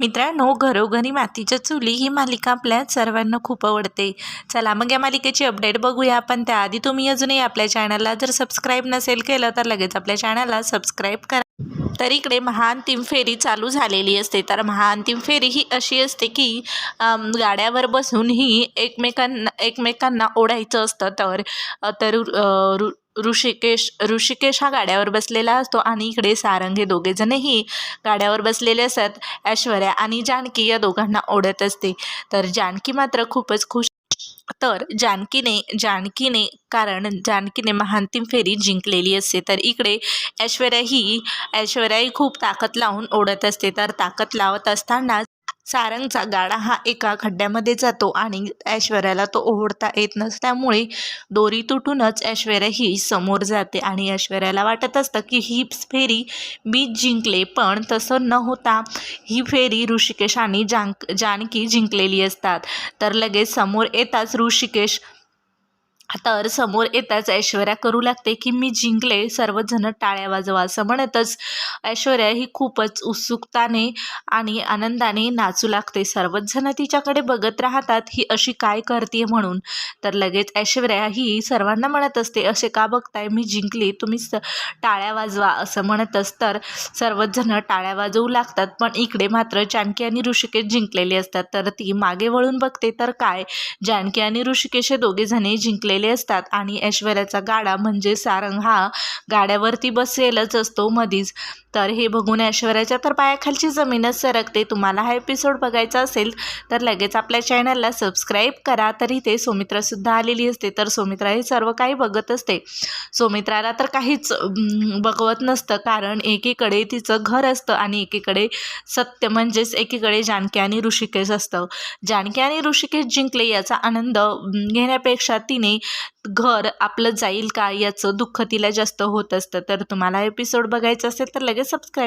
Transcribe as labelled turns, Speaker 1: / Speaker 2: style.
Speaker 1: मित्रांनो घरोघरी मातीच्या चुली ही मालिका आपल्या सर्वांना खूप आवडते. चला मग या मालिकेची अपडेट बघूया आपण. त्याआधी तुम्ही अजूनही आपल्या चॅनलला जर सबस्क्राईब नसेल केलं तर लगेच आपल्या चॅनलला सबस्क्राईब करा. तर इकडे महाअंतिम फेरी चालू झालेली असते. तर महाअंतिम फेरी ही अशी असते की गाड्यावर बसून ही एकमेकांना एकमेकांना ओढायचं असतं. तर तर ऋषिकेश ऋषिकेश हा गाड्यावर बसलेला असतो आणि इकडे सारंग हे दोघेजणही गाड्यावर बसलेले असत ऐश्वर्या आणि जानकी या दोघांना ओढत असते. तर जानकी मात्र खूपच खुश तर जानकीने जानकीने कारण जानकीने महांतिम फेरी जिंकलेली असते. तर इकडे ऐश्वर्या ही ऐश्वर्या ही खूप ताकद लावून ओढत असते. तर ताकद लावत असताना सारंगचा गाडा हा एका खड्ड्यामध्ये जातो आणि ऐश्वर्याला तो ओढता येत नसल्यामुळे दोरी तुटूनच ऐश्वर्या ही समोर जाते आणि ऐश्वर्याला वाटत असतं की ही फेरी मी जिंकले पण तसं न होता ही फेरी ऋषिकेश आणि जानकी जिंकलेली असतात. तर लगेच समोर येताच ऋषिकेश तर समोर येताच ऐश्वर्या करू लागते की मी जिंकले सर्वजण टाळ्या वाजवा असं म्हणतच ऐश्वर्या ही खूपच उत्सुकताने आणि आनंदाने नाचू लागते. सर्वच जण तिच्याकडे बघत राहतात ही अशी काय करते म्हणून. तर लगेच ऐश्वर्या ही सर्वांना म्हणत असते असे का बघताय? मी जिंकली तुम्ही स टाळ्या वाजवा असं म्हणतच तर सर्वच जण टाळ्या वाजवू लागतात. पण इकडे मात्र जानकी आणि ऋषिकेश जिंकलेले असतात. तर ती मागे वळून बघते तर काय? जानकी आणि ऋषिकेश हे दोघे जिंकलेले जिंकलेले असतात. आणि ऐश्वर्याचा गाडा म्हणजे सारंग हा गाड्यावरती बसलेलाच असतो मधीच. तर हे बघून ऐश्वर्याच्या तर पायाखालची जमीनच सरकते. तुम्हाला हा एपिसोड बघायचा असेल तर लगेच आपल्या चॅनलला सबस्क्राईब करा. तर इथे सुमित्रासुद्धा आलेली असते. तर सुमित्रा हे सर्व काही बघत असते. सुमित्राला तर काहीच बघवत नसतं. कारण एकीकडे तिचं घर असतं आणि एकीकडे सत्य म्हणजेच एकीकडे जानकी आणि ऋषिकेश असतं. जानकी आणि ऋषिकेश जिंकले याचा आनंद घेण्यापेक्षा तिने घर आपलं जाईल का याचं दुःख तिला जास्त होत असतं. तर तुम्हाला एपिसोड बघायचं असेल तर लगेच सबस्क्राईब